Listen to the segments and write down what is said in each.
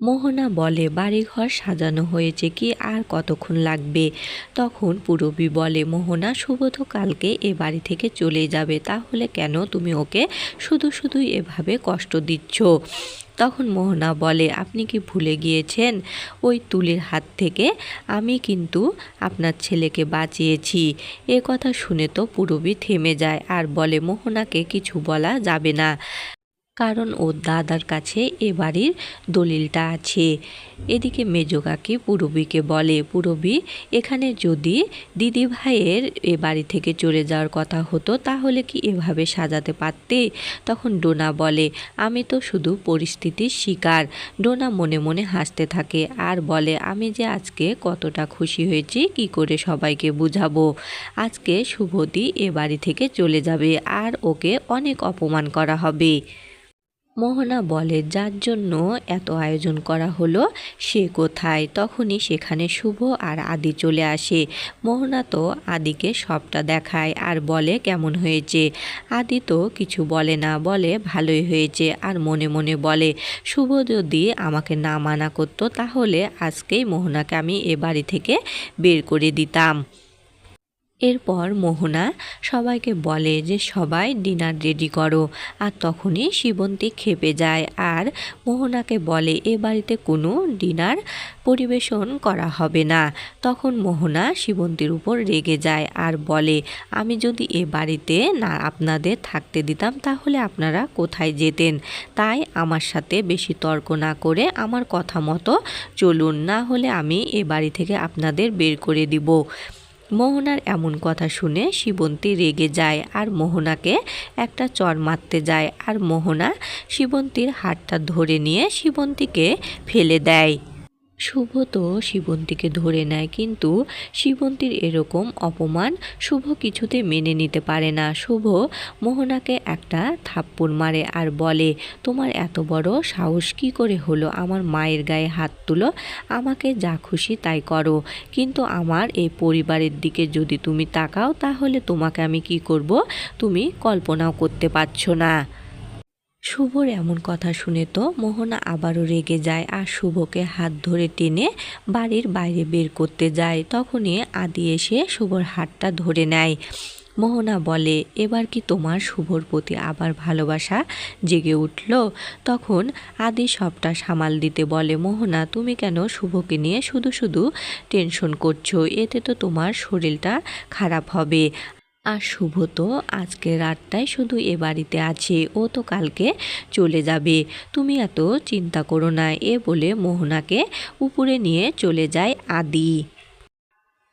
মোহনা বলে, বাড়িঘর সাজানো হয়েছে কি আর কতক্ষণ লাগবে? তখন পুরবী বলে, মোহনা, শুভ কালকে এ বাড়ি থেকে চলে যাবে, তাহলে কেন তুমি ওকে শুধু শুধু এভাবে কষ্ট দিচ্ছ? তখন মোহনা বলে, আপনি কি ভুলে গিয়েছেন? ওই তুলির হাত থেকে আমি কিন্তু আপনার ছেলেকে বাঁচিয়েছি। এ কথা শুনে তো পুরবী থেমে যায় আর বলে, মোহনাকে কিছু বলা যাবে না। কারণ ওর দাদার কাছে এ বাড়ির দলিলটা আছে। এদিকে মেজো কাকি পুরবীকে বলে, পুরবী, এখানে যদি দিদি ভাইয়ের এ বাড়ি থেকে চলে যাওয়ার কথা হতো, তাহলে কি এভাবে সাজাতে পারতে? তখন ডোনা বলে, আমি তো শুধু পরিস্থিতির শিকার। ডোনা মনে মনে হাসতে থাকে আর বলে, আমি যে আজকে কতটা খুশি হয়েছি, কি করে সবাইকে বুঝাবো? আজকে শুভদি এ বাড়ি থেকে চলে যাবে আর ওকে অনেক অপমান করা হবে। মোহনা বলে, যার জন্য এত আয়োজন করা হলো, সে কোথায়? তখনই সেখানে শুভ আর আদি চলে আসে। মোহনা তো আদিকে সবটা দেখায় আর বলে, কেমন হয়েছে? আদি তো কিছু বলে না, বলে, ভালোই হয়েছে। আর মনে মনে বলে, শুভ যদি আমাকে না মানা করতো, তাহলে আজকেই মোহনাকে আমি এ বাড়ি থেকে বের করে দিতাম। এরপর মোহনা সবাইকে বলে যে, সবাই ডিনার রেডি করো। আর তখনই শিবন্তী খেপে যায় আর মোহনাকে বলে, এ বাড়িতে কোনো ডিনার পরিবেশন করা হবে না। তখন মোহনা শিবন্তীর উপর রেগে যায় আর বলে, আমি যদি এ বাড়িতে না আপনাদের থাকতে দিতাম, তাহলে আপনারা কোথায় যেতেন? তাই আমার সাথে বেশি তর্ক না করে আমার কথা মতো চলুন, না হলে আমি এ বাড়ি থেকে আপনাদের বের করে দিব। মোহনার এমন কথা শুনে শিবন্তী রেগে যায় আর মোহনাকে একটা চর মারতে যায় আর মোহনা শিবন্তীর হাতটা ধরে নিয়ে শিবন্তীকে ফেলে দেয়। শুভ তো শিবন্তীকে ধরে নেয়, কিন্তু শিবন্তীর এরকম অপমান শুভ কিছুতে মেনে নিতে পারে না। শুভ মোহনাকে একটা থাপ্পড় মারে আর বলে, তোমার এত বড় সাহস কী করে হলো? আমার মায়ের গায়ে হাত তুলো, আমাকে যা খুশি তাই করো। কিন্তু আমার এই পরিবারের দিকে যদি তুমি তাকাও, তাহলে তোমাকে আমি কি করব? তুমি কল্পনাও করতে পারছ না। শুভর এমন কথা শুনে তো মোহনা আবারও রেগে যায় আর শুভকে হাত ধরে টেনে বাড়ির বাইরে বের করতে যায়। তখনই আদি এসে শুভর হাতটা ধরে নেয়। মোহনা বলে, এবার কি তোমার শুভর প্রতি আবার ভালোবাসা জেগে উঠল? তখন আদি সবটা সামাল দিতে বলে, মোহনা, তুমি কেন শুভকে নিয়ে শুধু শুধু টেনশন করছ? এতে তো তোমার শরীরটা খারাপ হবে। আর শুভ তো আজকে রাতটায় শুধু এ বাড়িতে আছে, ও তো কালকে চলে যাবে। তুমি এত চিন্তা করো না, এ বলে মোহনাকে উপরে নিয়ে চলে যায় আদি।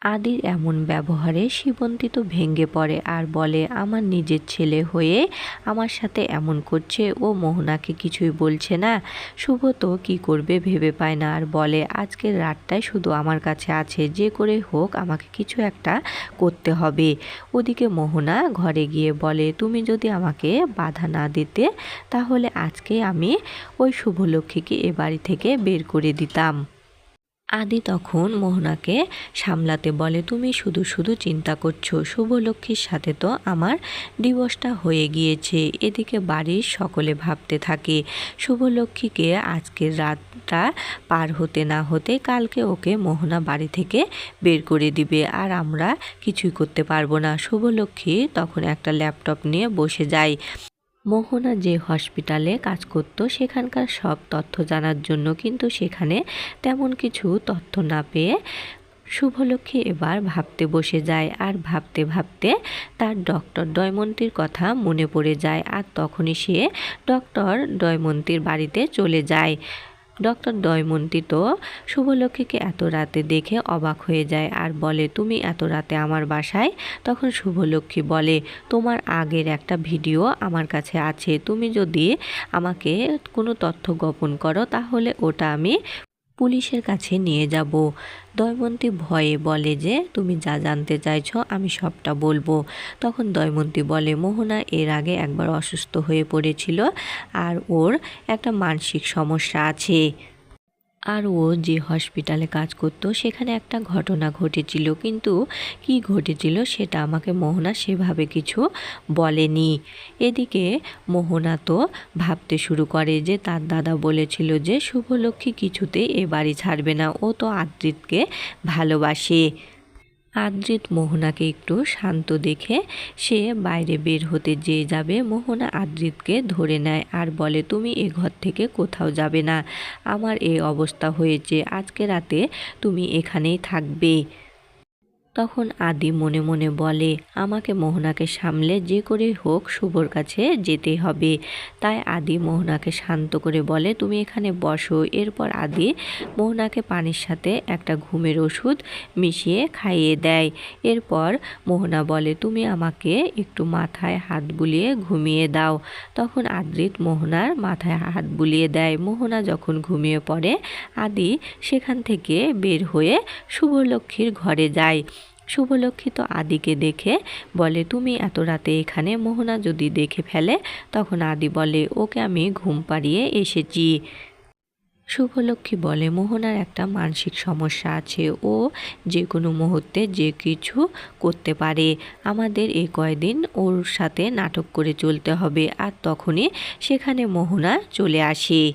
আদির এমন ব্যবহারে শিবন্তী তো ভেঙে পড়ে আর বলে, আমার নিজের ছেলে হয়ে আমার সাথে এমন করছে, ও মোহনাকে কিছুই বলছে না। শুভ তো কী করবে ভেবে পায় না আর বলে, আজকের রাতটাই শুধু আমার কাছে আছে, যে করে হোক আমাকে কিছু একটা করতে হবে। ওদিকে মোহনা ঘরে গিয়ে বলে, তুমি যদি আমাকে বাধা না দিতে, তাহলে আজকে আমি ওই শুভলক্ষ্মীকে এ বাড়ি থেকে বের করে দিতাম। আদি তখন মোহনাকে সামলাতে বলে, তুমি শুধু শুধু চিন্তা করছ, শুভলক্ষ্মীর সাথে তো আমার ডিভোর্সটা হয়ে গিয়েছে। এদিকে বাড়ির সকলে ভাবতে থাকে, শুভলক্ষ্মীকে আজকের রাতটা পার হতে না হতে কালকে ওকে মোহনা বাড়ি থেকে বের করে দিবে আর আমরা কিছুই করতে পারব না। শুভলক্ষ্মী তখন একটা ল্যাপটপ নিয়ে বসে যায়। মোহনা যে হসপিটালে কাজ করত, সেখানকার সব তথ্য জানার জন্য কিন্তু সেখানে তেমন কিছু তথ্য না পেয়ে শুভলক্ষ্মী এবার ভাবতে বসে যায়। আর ভাবতে ভাবতে তার ডক্টর ডয়মন্তীর কথা মনে পড়ে যায়। আর তখনই সে ডক্টর ডয়মন্তীর বাড়িতে চলে যায়। ডক্টর দয়মন্তী তো শুভলক্ষ্মীকে এত রাতে দেখে অবাক হয়ে যায় আর বলে, তুমি এত রাতে আমার বাসায়? তখন শুভলক্ষ্মী বলে, তোমার আগের একটা ভিডিও আমার কাছে আছে। তুমি যদি আমাকে কোনো তথ্য গোপন করো, তাহলে ওটা আমি পুলিশের কাছে নিয়ে যাব। দয়মন্তী ভয়ে বলে যে, তুমি যা জানতে চাইছ, আমি সবটা বলব। তখন দয়মন্তী বলে, মোহনা এর আগে একবার অসুস্থ হয়ে পড়েছিল আর ওর একটা মানসিক সমস্যা আছে। আর ও যে হসপিটালে কাজ করত, সেখানে একটা ঘটনা ঘটেছিল। কিন্তু কি ঘটেছিল সেটা আমাকে মোহনা সেভাবে কিছু বলেনি। এদিকে মোহনা তো ভাবতে শুরু করে যে তার দাদা বলেছিল যে শুভলক্ষ্মী কিছুতে এ বাড়ি ছাড়বে না, ও তো আদ্রিতকে ভালোবাসে। আদ্রিত মোহনাকে একটু শান্ত দেখে সে বাইরে বের হতে যেয়ে যাবে। মোহনা আদ্রিতকে ধরে নেয় আর বলে, তুমি এ ঘর থেকে কোথাও যাবে না। আমার এই অবস্থা হয়েছে। আজকে রাতে তুমি এখানেই থাকবে। তখন আদি মনে মনে বলে, আমাকে মোহনাকে সামলে যে করে হোক শুভর কাছে যেতে হবে। তাই আদি মোহনাকে শান্ত করে বলে, তুমি এখানে বসো। এরপর আদি মোহনাকে পানির সাথে একটা ঘুমের ওষুধ মিশিয়ে খাইয়ে দেয়। এরপর মোহনা বলে, তুমি আমাকে একটু মাথায় হাত বুলিয়ে ঘুমিয়ে দাও। তখন আদ্রিত মোহনার মাথায় হাত বুলিয়ে দেয়। মোহনা যখন ঘুমিয়ে পড়ে, আদি সেখান থেকে বের হয়ে শুভলক্ষ্মীর ঘরে যায়। শুভলক্ষ্মী তো আদিকে দেখে বলে, তুমি এত রাতে এখানে? মোহনা যদি দেখে ফেলে, তখন আদি বলে, ওকে আমি ঘুম পাড়িয়ে এসেছি। শুভলক্ষ্মী বলে, মোহনার একটা মানসিক সমস্যা আছে। ও যে কোনো মুহূর্তে যে কিছু করতে পারে। আমাদের এই কয়দিন ওর সাথে নাটক করে চলতে হবে। আর তখনই সেখানে মোহনা চলে আসে।